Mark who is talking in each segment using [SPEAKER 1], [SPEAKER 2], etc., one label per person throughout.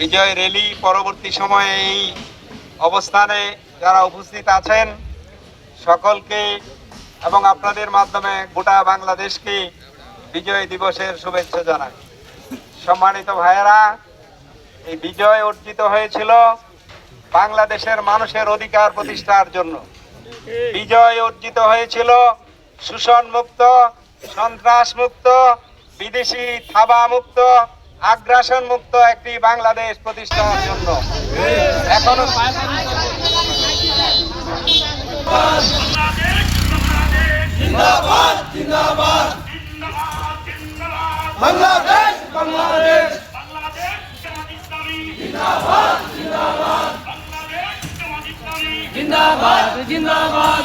[SPEAKER 1] বিজয় rally পরবর্তী সময়ে এই অবস্থানে যারা উপস্থিত আছেন, সকলকে এবং আপনাদের মাধ্যমে গোটা বাংলাদেশকে বিজয় দিবসের শুভেচ্ছা জানাই। সম্মানিত ভাইয়েরা, এই বিজয় অর্জিত হয়েছিল বাংলাদেশের মানুষের অধিকার প্রতিষ্ঠার জন্য। বিজয় অর্জিত হয়েছিল শোষণ মুক্ত সন্ত্রাস মুক্ত বিদেশি থাবা মুক্ত আগ্রাসন মুক্ত একটি বাংলাদেশ প্রতিষ্ঠার জন্য।
[SPEAKER 2] এখনও
[SPEAKER 3] জিন্দাবাদ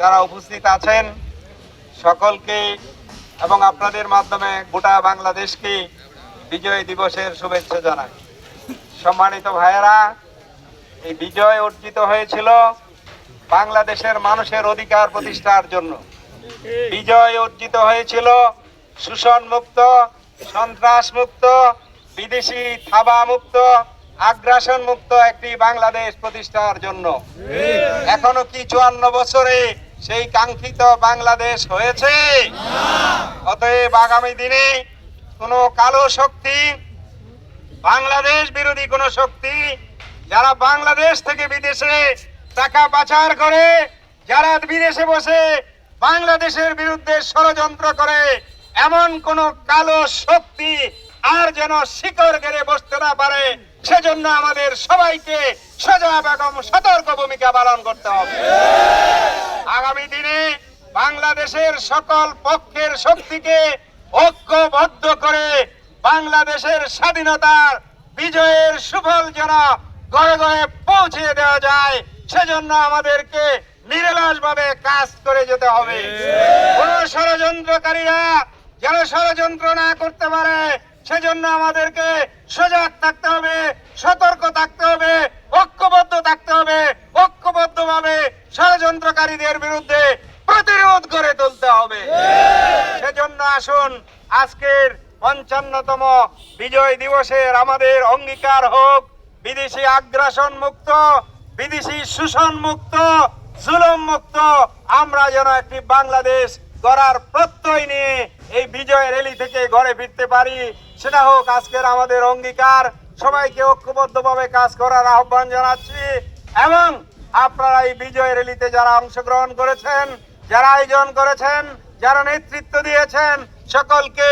[SPEAKER 1] যারা উপস্থিত আছেন সকলকে এবং আপনাদের মাধ্যমে গোটা বাংলাদেশকে বিজয় দিবসের শুভেচ্ছা জানাই। সম্মানিত ভাইয়েরা এই বিজয় অর্জিত হয়েছিল বাংলাদেশের মানুষের অধিকার প্রতিষ্ঠার জন্য। বিজয় অর্জিত হয়েছিল শোষণ মুক্ত সন্ত্রাস মুক্ত বিদেশি থাবা মুক্ত আগ্রাসন মুক্ত একটি বাংলাদেশ প্রতিষ্ঠার জন্য। এখনও কি চুয়ান্ন বছরে সেই কাঙ্ক্ষিত বাংলাদেশ হয়েছে। অতএব আগামী দিনে কোনো কালো শক্তি, বাংলাদেশ বিরোধী কোন শক্তি, যারা বাংলাদেশ থেকে বিদেশে টাকা পাচার করে, যারা বিদেশে বসে বাংলাদেশের বিরুদ্ধে ষড়যন্ত্র করে, এমন কোন কালো শক্তি আর যেন শিকড় গেড়ে বসতে না পারে, সেজন্য আমাদের সবাইকে সজাগ এবং সতর্ক ভূমিকা পালন করতে হবে। আগামী দিনে বাংলাদেশের সকল পক্ষের শক্তিকে ঐক্যবদ্ধ করে বাংলাদেশের স্বাধীনতার বিজয়ের সুফল যেন ঘরে ঘরে পৌঁছে দেওয়া যায় সেজন্য আমাদেরকে নিরলস ভাবে কাজ করে যেতে হবে। কোন ষড়যন্ত্রকারীরা যেন ষড়যন্ত্র না করতে পারে সেজন্য আমাদেরকে সজাগ থাকতে হবে সতর্ক থাকতে হবে ঐক্যবদ্ধ থাকতে হবে। ষড়যন্ত্রকারীদের বিরুদ্ধে প্রতিরোধ করে তুলতে হবে। সেজন্য আসুন, আজকের পঞ্চান্নতম বিজয় দিবসের আমাদের অঙ্গীকার হোক। বিদেশি আগ্রাসন মুক্ত, বিদেশি শোষণ মুক্ত, জুলুম মুক্ত। আমরা যেন একটি বাংলাদেশ গড়ার প্রত্যয় নিয়ে এই বিজয় র্যালি থেকে ঘরে ফিরতে পারি। সেটা হোক আজকের আমাদের অঙ্গীকার। সবাইকে ঐক্যবদ্ধভাবে কাজ করার আহ্বান জানাচ্ছি এবং আপনারা এই বিজয় র্যালিতে যারা অংশগ্রহণ করেছেন, যারা আয়োজন করেছেন, যারা নেতৃত্ব দিয়েছেন, সকলকে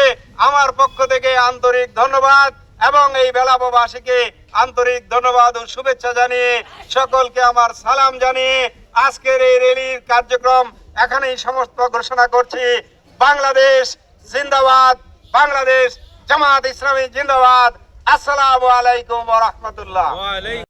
[SPEAKER 1] আমার পক্ষ থেকে আন্তরিক ধন্যবাদ এবং এই বেলাববাসীকে আন্তরিক ধন্যবাদ ও শুভেচ্ছা জানিয়ে সকলকে আমার সালাম জানিয়ে আজকের এই র্যালির কার্যক্রম এখানেই সমস্ত ঘোষণা করছি। বাংলাদেশ জিন্দাবাদ, বাংলাদেশ জামাত ইসলামী জিন্দাবাদ। আসসালামু আলাইকুম রাহমাতুল্লাহ।